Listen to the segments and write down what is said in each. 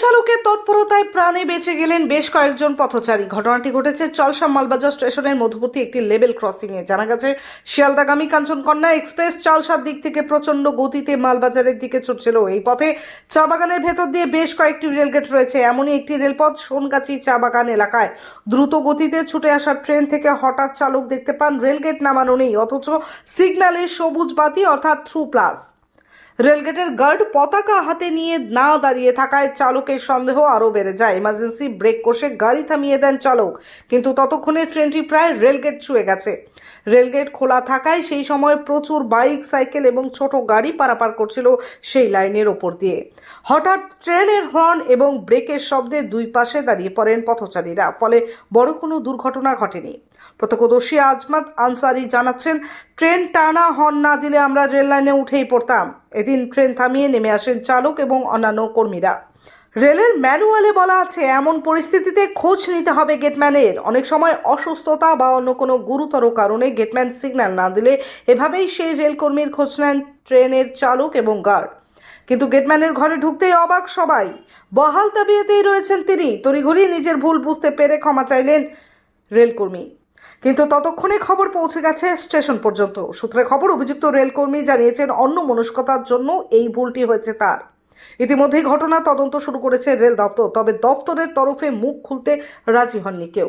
চালকের তৎপরতায় প্রাণে বেঁচে গেলেন বেশ কয়েকজন পথচারী। ঘটনাটি ঘটেছে চলসা মালবাজার স্টেশনের মধ্যবর্তী একটি লেভেল ক্রসিং এ। জানা গেছে, শিয়ালদাগামী কাঞ্চনকন্যা এক্সপ্রেস চালসার দিক থেকে প্রচণ্ড গতিতে মালবাজারের দিকে ছুটছিল। এই পথে চা বাগানের ভেতর দিয়ে বেশ কয়েকটি রেলগেট রয়েছে। এমনই একটি রেলপথ সোনগাছি চা বাগান এলাকায়। দ্রুত গতিতে ছুটে আসা ট্রেন থেকে হঠাৎ চালক দেখতে পান, রেলগেট নামানো নেই, অথচ সিগন্যালে সবুজ বাতি অর্থাৎ থ্রু প্লাস। রেলগেটের গার্ড পতাকা হাতে নিয়ে না দাঁড়িয়ে থাকায় চালকের সন্দেহ আরও বেড়ে যায়। এমার্জেন্সি ব্রেক কষে গাড়ি থামিয়ে দেন চালক, কিন্তু ততক্ষণে ট্রেনটি প্রায় রেলগেট ছুঁয়ে গেছে। রেলগেট খোলা থাকায় সেই সময় প্রচুর বাইক, সাইকেল এবং ছোট গাড়ি পারাপার করছিল সেই লাইনের ওপর দিয়ে। হঠাৎ ট্রেনের হর্ন এবং ব্রেকের শব্দে দুই পাশে দাঁড়িয়ে পড়েন পথচারীরা, ফলে বড় কোনো দুর্ঘটনা ঘটেনি। প্রত্যক্ষদর্শী আজমাত আনসারি জানাচ্ছেন, ট্রেন টানা হর্ন না দিলে আমরা রেল লাইনে উঠেই পড়তাম। এদিন ট্রেন থামিয়ে নেমে আসেন চালক এবং অন্যান্য কর্মীরা। রেলের ম্যানুয়ালে বলা আছে, এমন পরিস্থিতিতে খোঁজ নিতে হবে গেটম্যানের। অনেক সময় অসুস্থতা বা অন্য কোনো গুরুতর কারণে গেটম্যান সিগন্যাল না দিলে এভাবেই সেই রেলকর্মীর খোঁজ নেন ট্রেনের চালক এবং গার্ড। কিন্তু গেটম্যানের ঘরে ঢুকতেই অবাক সবাই। বহাল তাবিয়াতেই রয়েছেন তিনি। তড়িঘড়ি নিজের ভুল বুঝতে পেরে ক্ষমা চাইলেন রেলকর্মী। কিন্তু ততক্ষণে খবর পৌঁছে গেছে স্টেশন পর্যন্ত। সূত্রে খবর, অভিযুক্ত রেলকর্মী জানিয়েছেন, অন্য মনস্কতার জন্য এই ভুলটি হয়েছে তার। ইতিমধ্যেই ঘটনা তদন্ত শুরু করেছে রেল দপ্তর, তবে দপ্তরের তরফে মুখ খুলতে রাজি হননি কেউ।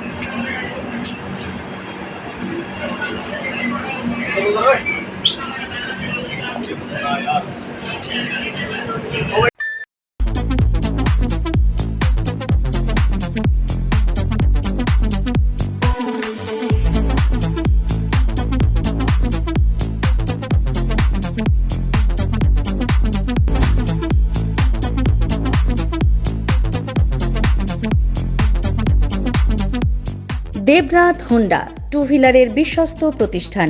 দেবনাথ হোন্ডা টু হুইলারের বিশ্বস্ত প্রতিষ্ঠান।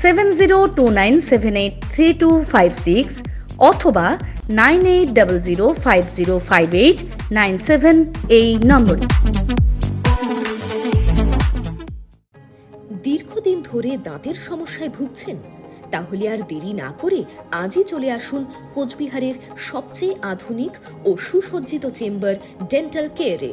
seven zero two nine seven eight three two five six অথবা nine eight double zero five zero five eight nine seven এই নম্বরে। দীর্ঘদিন ধরে দাঁতের সমস্যায় ভুগছেন, তাহলে আর দেরি না করে আজই চলে আসুন কোচবিহারের সবচেয়ে আধুনিক ও সুসজ্জিত চেম্বার ডেন্টাল কেয়ারে।